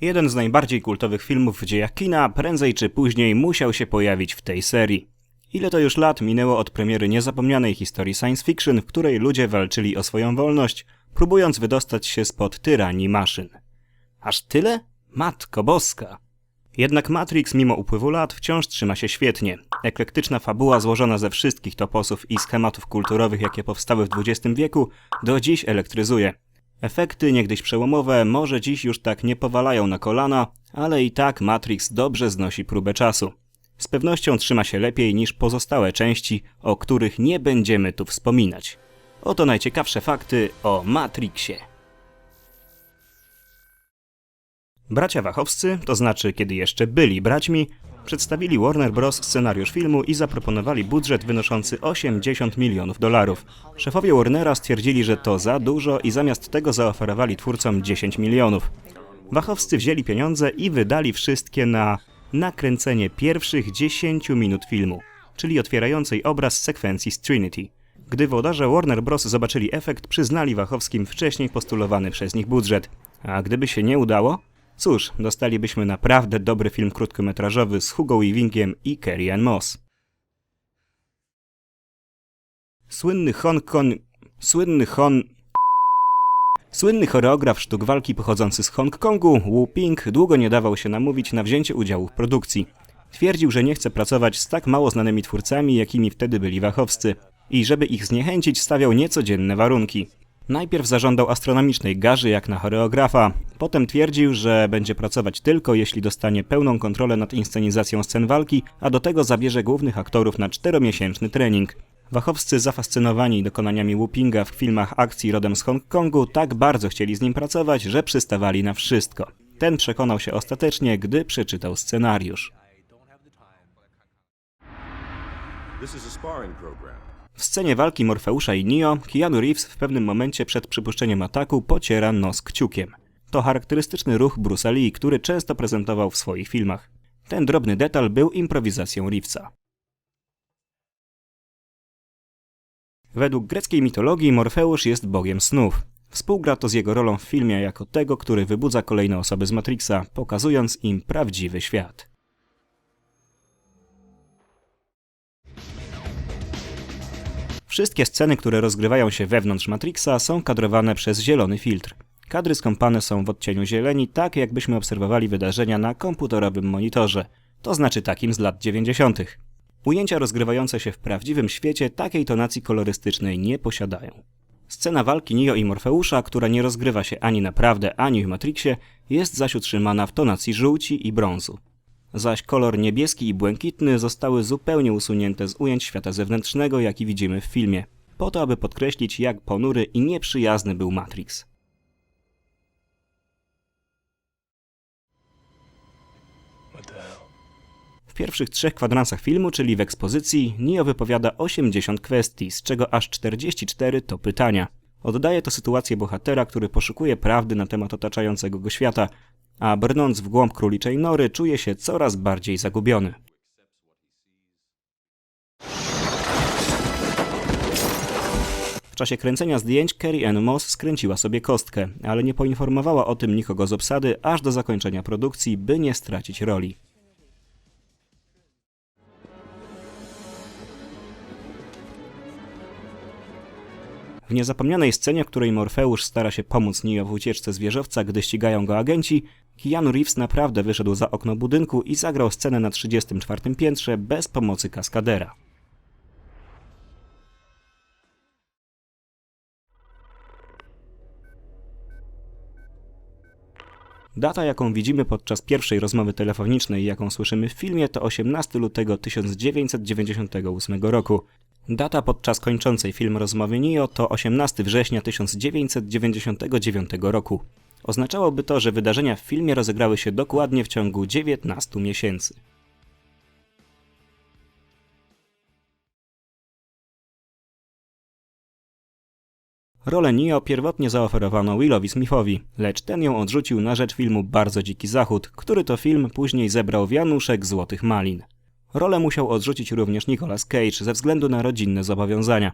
Jeden z najbardziej kultowych filmów w dziejach kina prędzej czy później musiał się pojawić w tej serii. Ile to już lat minęło od premiery niezapomnianej historii science fiction, w której ludzie walczyli o swoją wolność, próbując wydostać się spod tyranii maszyn. Aż tyle? Matko boska! Jednak Matrix mimo upływu lat wciąż trzyma się świetnie. Eklektyczna fabuła złożona ze wszystkich toposów i schematów kulturowych, jakie powstały w XX wieku, do dziś elektryzuje. Efekty, niegdyś przełomowe, może dziś już tak nie powalają na kolana, ale i tak Matrix dobrze znosi próbę czasu. Z pewnością trzyma się lepiej niż pozostałe części, o których nie będziemy tu wspominać. Oto najciekawsze fakty o Matrixie. Bracia Wachowscy, to znaczy kiedy jeszcze byli braćmi, przedstawili Warner Bros. scenariusz filmu i zaproponowali budżet wynoszący 80 milionów dolarów. Szefowie Warnera stwierdzili, że to za dużo i zamiast tego zaoferowali twórcom 10 milionów. Wachowscy wzięli pieniądze i wydali wszystkie na nakręcenie pierwszych 10 minut filmu, czyli otwierającej obraz sekwencji z Trinity. Gdy włodarze Warner Bros. zobaczyli efekt, przyznali Wachowskim wcześniej postulowany przez nich budżet. A gdyby się nie udało, Cóż, dostalibyśmy naprawdę dobry film krótkometrażowy z Hugo Weavingiem i Carrie Ann Moss. Słynny Hong Kong... Słynny Hon... Słynny choreograf sztuk walki pochodzący z Hongkongu, Wu Ping, długo nie dawał się namówić na wzięcie udziału w produkcji. Twierdził, że nie chce pracować z tak mało znanymi twórcami, jakimi wtedy byli wachowscy. I żeby ich zniechęcić, stawiał niecodzienne warunki. Najpierw zażądał astronomicznej garzy jak na choreografa, potem twierdził, że będzie pracować tylko jeśli dostanie pełną kontrolę nad inscenizacją scen walki, a do tego zabierze głównych aktorów na czteromiesięczny trening. Wachowscy zafascynowani dokonaniami Wupinga w filmach akcji rodem z Hongkongu tak bardzo chcieli z nim pracować, że przystawali na wszystko. Ten przekonał się ostatecznie, gdy przeczytał scenariusz. This is a sparring program. W scenie walki Morfeusza i Neo, Keanu Reeves w pewnym momencie przed przypuszczeniem ataku pociera nos kciukiem. To charakterystyczny ruch Bruce'a Lee, który często prezentował w swoich filmach. Ten drobny detal był improwizacją Reevesa. Według greckiej mitologii Morfeusz jest bogiem snów. Współgra to z jego rolą w filmie jako tego, który wybudza kolejne osoby z Matrixa, pokazując im prawdziwy świat. Wszystkie sceny, które rozgrywają się wewnątrz Matrixa są kadrowane przez zielony filtr. Kadry skąpane są w odcieniu zieleni, tak jakbyśmy obserwowali wydarzenia na komputerowym monitorze, to znaczy takim z lat 90. Ujęcia rozgrywające się w prawdziwym świecie takiej tonacji kolorystycznej nie posiadają. Scena walki Neo i Morfeusza, która nie rozgrywa się ani naprawdę, ani w Matrixie, jest zaś utrzymana w tonacji żółci i brązu zaś kolor niebieski i błękitny zostały zupełnie usunięte z ujęć świata zewnętrznego, jaki widzimy w filmie, po to aby podkreślić, jak ponury i nieprzyjazny był Matrix. W pierwszych trzech kwadransach filmu, czyli w ekspozycji, Neo wypowiada 80 kwestii, z czego aż 44 to pytania. Oddaje to sytuację bohatera, który poszukuje prawdy na temat otaczającego go świata, a brnąc w głąb króliczej nory czuje się coraz bardziej zagubiony. W czasie kręcenia zdjęć Carrie Ann Moss skręciła sobie kostkę, ale nie poinformowała o tym nikogo z obsady aż do zakończenia produkcji, by nie stracić roli. W niezapomnianej scenie, w której Morfeusz stara się pomóc Neo w ucieczce z wieżowca, gdy ścigają go agenci, Keanu Reeves naprawdę wyszedł za okno budynku i zagrał scenę na 34 piętrze bez pomocy kaskadera. Data, jaką widzimy podczas pierwszej rozmowy telefonicznej, jaką słyszymy w filmie, to 18 lutego 1998 roku. Data podczas kończącej film rozmowy Neo to 18 września 1999 roku. Oznaczałoby to, że wydarzenia w filmie rozegrały się dokładnie w ciągu 19 miesięcy. Rolę Neo pierwotnie zaoferowano Willowi Smithowi, lecz ten ją odrzucił na rzecz filmu Bardzo Dziki Zachód, który to film później zebrał wianuszek Złotych Malin. Rolę musiał odrzucić również Nicolas Cage ze względu na rodzinne zobowiązania.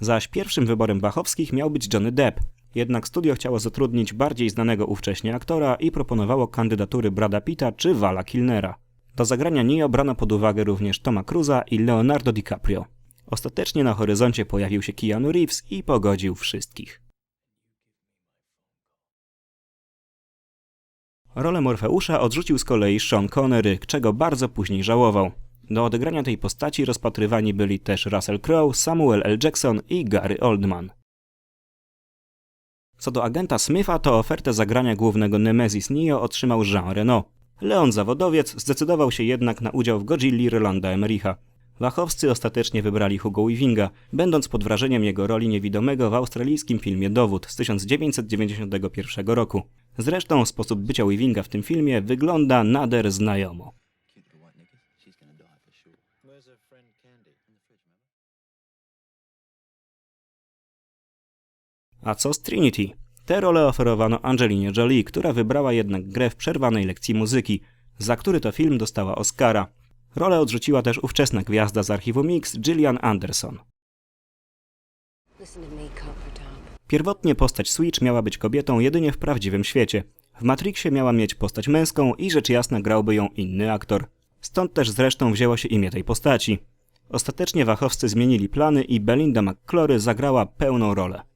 Zaś pierwszym wyborem Bachowskich miał być Johnny Depp. Jednak studio chciało zatrudnić bardziej znanego ówcześnie aktora i proponowało kandydatury Brada Pitta czy Vala Kilnera. Do zagrania Neo brano pod uwagę również Toma Cruza i Leonardo DiCaprio. Ostatecznie na horyzoncie pojawił się Keanu Reeves i pogodził wszystkich. Rolę Morfeusza odrzucił z kolei Sean Connery, czego bardzo później żałował. Do odegrania tej postaci rozpatrywani byli też Russell Crowe, Samuel L. Jackson i Gary Oldman. Co do agenta Smitha, to ofertę zagrania głównego Nemesis Neo otrzymał Jean Reno. Leon zawodowiec zdecydował się jednak na udział w Godzilli Rolanda Emericha. Wachowscy ostatecznie wybrali Hugo Weavinga, będąc pod wrażeniem jego roli niewidomego w australijskim filmie Dowód z 1991 roku. Zresztą sposób bycia Weavinga w tym filmie wygląda nader znajomo. A co z Trinity? Tę rolę oferowano Angelinie Jolie, która wybrała jednak grę w przerwanej lekcji muzyki, za który to film dostała Oscara. Rolę odrzuciła też ówczesna gwiazda z archiwum Mix, Gillian Anderson. Pierwotnie postać Switch miała być kobietą jedynie w prawdziwym świecie. W Matrixie miała mieć postać męską i rzecz jasna grałby ją inny aktor. Stąd też zresztą wzięło się imię tej postaci. Ostatecznie wachowscy zmienili plany i Belinda McClory zagrała pełną rolę.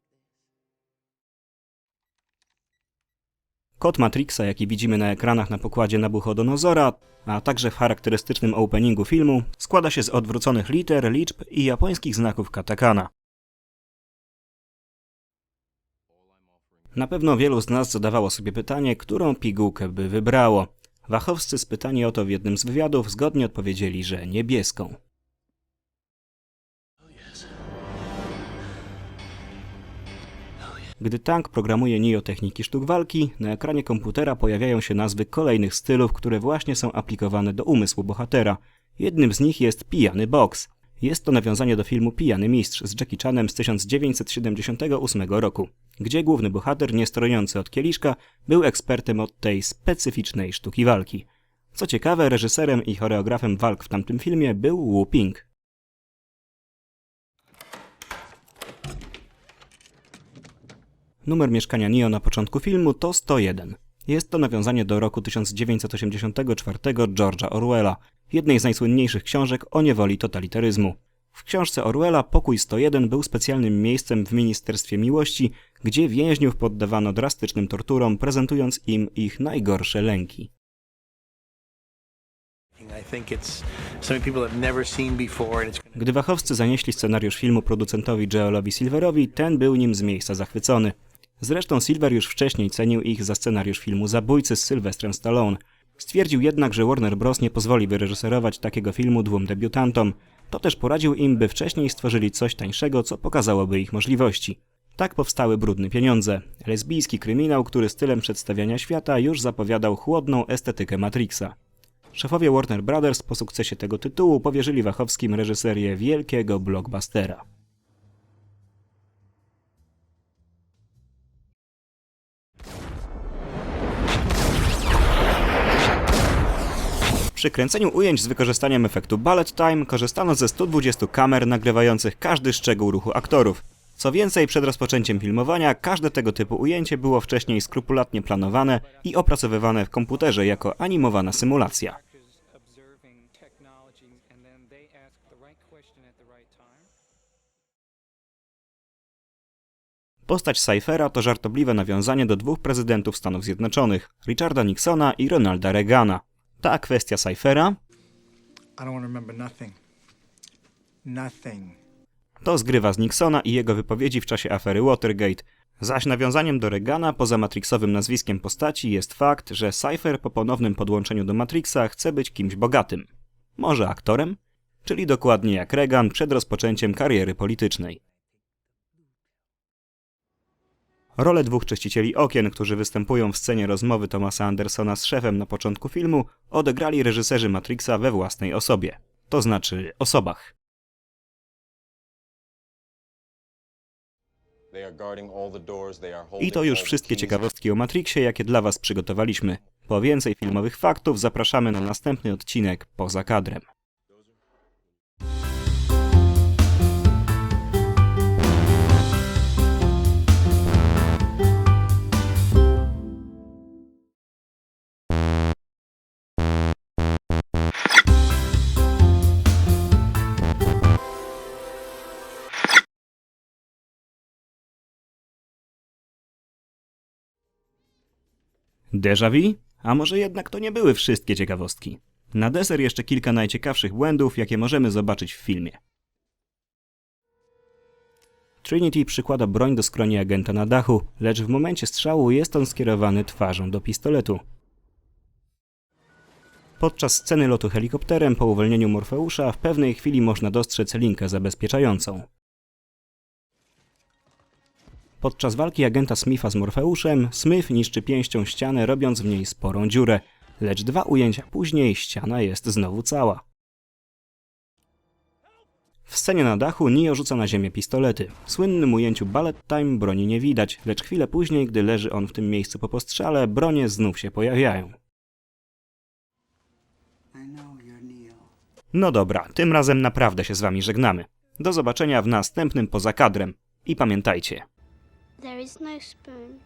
Kod Matrixa, jaki widzimy na ekranach na pokładzie Nabuchodonozora, a także w charakterystycznym openingu filmu, składa się z odwróconych liter, liczb i japońskich znaków katakana. Na pewno wielu z nas zadawało sobie pytanie, którą pigułkę by wybrało. Wachowscy spytani o to w jednym z wywiadów zgodnie odpowiedzieli, że niebieską. Gdy tank programuje Neo techniki sztuk walki, na ekranie komputera pojawiają się nazwy kolejnych stylów, które właśnie są aplikowane do umysłu bohatera. Jednym z nich jest Pijany Box. Jest to nawiązanie do filmu Pijany Mistrz z Jackie Chanem z 1978 roku, gdzie główny bohater, nie strojący od kieliszka, był ekspertem od tej specyficznej sztuki walki. Co ciekawe, reżyserem i choreografem walk w tamtym filmie był Wu Ping. Numer mieszkania Neo na początku filmu to 101. Jest to nawiązanie do roku 1984 George'a Orwella, jednej z najsłynniejszych książek o niewoli totalitaryzmu. W książce Orwella pokój 101 był specjalnym miejscem w Ministerstwie Miłości, gdzie więźniów poddawano drastycznym torturom, prezentując im ich najgorsze lęki. Gdy wachowscy zanieśli scenariusz filmu producentowi Joelowi Silverowi, ten był nim z miejsca zachwycony. Zresztą Silver już wcześniej cenił ich za scenariusz filmu Zabójcy z Sylwestrem Stallone. Stwierdził jednak, że Warner Bros. nie pozwoli wyreżyserować takiego filmu dwóm debiutantom. To też poradził im, by wcześniej stworzyli coś tańszego, co pokazałoby ich możliwości. Tak powstały Brudne Pieniądze, lesbijski kryminał, który stylem przedstawiania świata już zapowiadał chłodną estetykę Matrixa. Szefowie Warner Brothers po sukcesie tego tytułu powierzyli Wachowskim reżyserię wielkiego blockbustera. Przy kręceniu ujęć z wykorzystaniem efektu Bullet Time korzystano ze 120 kamer nagrywających każdy szczegół ruchu aktorów. Co więcej, przed rozpoczęciem filmowania każde tego typu ujęcie było wcześniej skrupulatnie planowane i opracowywane w komputerze jako animowana symulacja. Postać Cyphera to żartobliwe nawiązanie do dwóch prezydentów Stanów Zjednoczonych, Richarda Nixona i Ronalda Reagana. Ta kwestia Cyphera to zgrywa z Nixona i jego wypowiedzi w czasie afery Watergate. Zaś nawiązaniem do Reagana poza matrixowym nazwiskiem postaci jest fakt, że Cypher po ponownym podłączeniu do Matrixa chce być kimś bogatym. Może aktorem? Czyli dokładnie jak Reagan przed rozpoczęciem kariery politycznej. Rolę dwóch czyścicieli okien, którzy występują w scenie rozmowy Thomasa Andersona z szefem na początku filmu, odegrali reżyserzy Matrixa we własnej osobie. To znaczy osobach. I to już wszystkie ciekawostki o Matrixie, jakie dla Was przygotowaliśmy. Po więcej filmowych faktów zapraszamy na następny odcinek poza kadrem. Déjà vu? A może jednak to nie były wszystkie ciekawostki? Na deser jeszcze kilka najciekawszych błędów, jakie możemy zobaczyć w filmie. Trinity przykłada broń do skroni agenta na dachu, lecz w momencie strzału jest on skierowany twarzą do pistoletu. Podczas sceny lotu helikopterem po uwolnieniu Morfeusza w pewnej chwili można dostrzec linkę zabezpieczającą. Podczas walki agenta Smitha z Morfeuszem, Smith niszczy pięścią ścianę, robiąc w niej sporą dziurę, lecz dwa ujęcia później ściana jest znowu cała. W scenie na dachu Neo rzuca na ziemię pistolety. W słynnym ujęciu Ballet Time broni nie widać, lecz chwilę później, gdy leży on w tym miejscu po postrzale, bronie znów się pojawiają. No dobra, tym razem naprawdę się z wami żegnamy. Do zobaczenia w następnym poza kadrem. I pamiętajcie, There is no spoon.